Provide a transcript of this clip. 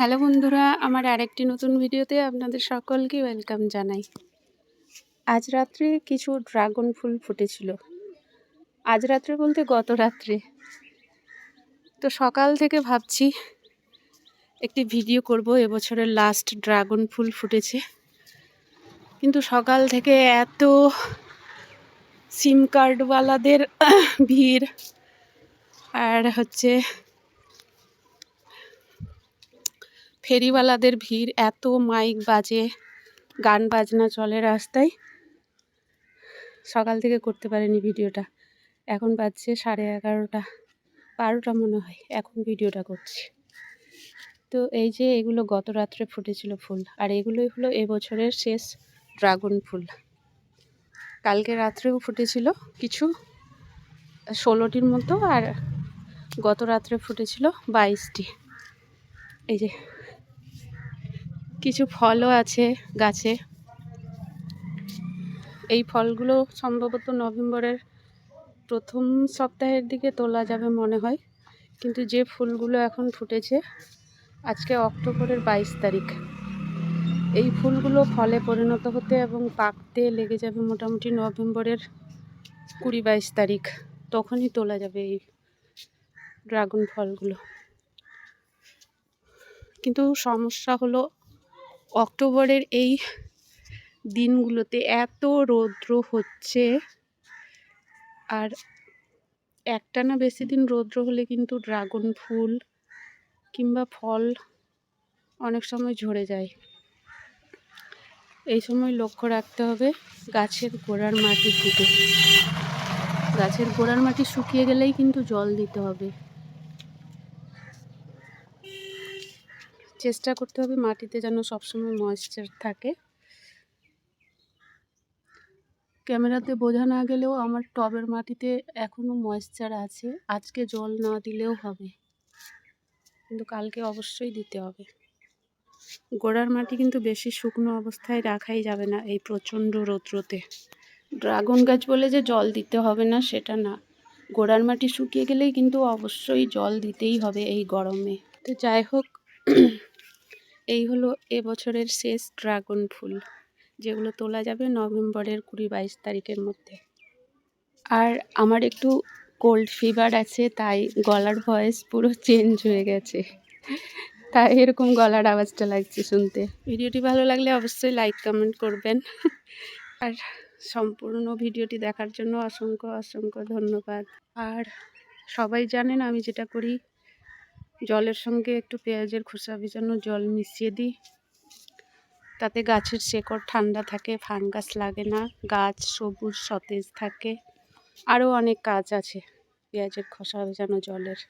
Hello বন্ধুরা, আমার আরেকটি নতুন ভিডিওতে আপনাদের সকলকে ওয়েলকাম জানাই। আজ রাত্রে কিছু ড্রাগন ফুল ফুটেছিল। আজ রাত্রে বলতে গত রাত্রে। তো সকাল থেকে ভাবছি, একটি ভিডিও করব, এবছরের লাস্ট ড্রাগন ফুল ফুটেছে। কিন্তু সকাল থেকে এত সিম কার্ডওয়ালাদের ভিড়, আর হচ্ছে ফেরিওয়ালাদের ভিড়, এত মাইক বাজে, গান বাজনা চলে রাস্তায়। সকাল থেকে করতে পারিনি ভিডিওটা। এখন বাজছে সাড়ে এগারোটা, বারোটা মনে হয়, এখন ভিডিওটা করছি। তো এই যে এগুলো গত রাত্রে ফুটেছিল ফুল, আর এগুলোই হলো এবছরের শেষ ড্রাগন ফুল। কালকে রাত্রেও ফুটেছিল কিছু, ষোলোটির মতো, আর গত রাত্রে ফুটেছিল বাইশটি। এই যে কিছু ফলও আছে গাছে। এই ফলগুলো সম্ভবত নভেম্বরের প্রথম সপ্তাহের দিকে তোলা যাবে মনে হয়। কিন্তু যে ফুলগুলো এখন ফুটেছে, আজকে অক্টোবরের বাইশ তারিখ। এই ফুলগুলো ফলে পরিণত হতে এবং পাকতে লেগে যাবে মোটামুটি নভেম্বরের কুড়ি বাইশ তারিখ। তখনই তোলা যাবে এই ড্রাগন ফলগুলো। কিন্তু সমস্যা হলো অক্টোবরের এই দিনগুলোতে এত রৌদ্র হচ্ছে। আর একটানা বেশি দিন রৌদ্র হলে কিন্তু ড্রাগন ফুল কিংবা ফল অনেক সময় ঝরে যায়। এই সময় লক্ষ্য রাখতে হবে গাছের গোড়ার মাটির দিকে। গাছের গোড়ার মাটি শুকিয়ে গেলেই কিন্তু জল দিতে হবে। চেষ্টা করতে হবে মাটিতে যেন সবসময় ময়েশ্চার থাকে। ক্যামেরাতে বোঝা না গেলেও আমার টবের মাটিতে এখনও ময়েশ্চার আছে। আজকে জল না দিলেও হবে। কিন্তু কালকে অবশ্যই দিতে হবে। গোড়ার মাটি কিন্তু বেশি শুকনো অবস্থায় রাখাই যাবে না এই প্রচণ্ড রৌদ্রতে। ড্রাগন গাছ বলে যে জল দিতে হবে না, সেটা না। গোড়ার মাটি শুকিয়ে গেলেই কিন্তু অবশ্যই জল দিতেই হবে এই গরমে। তো যাই হোক এই হলো এবছরের শেষ ড্রাগন ফুল, যেগুলো তোলা যাবে নভেম্বরের কুড়ি বাইশ তারিখের মধ্যে। আর আমার একটু কোল্ড ফিভার আছে, তাই গলার ভয়েস পুরো চেঞ্জ হয়ে গেছে। তাই এরকম গলার আওয়াজটা লাগছে শুনতে। ভিডিওটি ভালো লাগলে অবশ্যই লাইক কমেন্ট করবেন। আর সম্পূর্ণ ভিডিওটি দেখার জন্য অসংখ্য অসংখ্য ধন্যবাদ। আর সবাই জানেন আমি যেটা করি জলের সঙ্গে একটু পেঁয়াজের খোসা ভিজানো জল মিশিয়ে দিই। তাতে গাছের শেকড় ঠান্ডা থাকে, ফাঙ্গাস লাগে না, গাছ সবুজ, সতেজ থাকে। আরও অনেক কাজ আছে পেঁয়াজের খোসা ভেজানো জলের।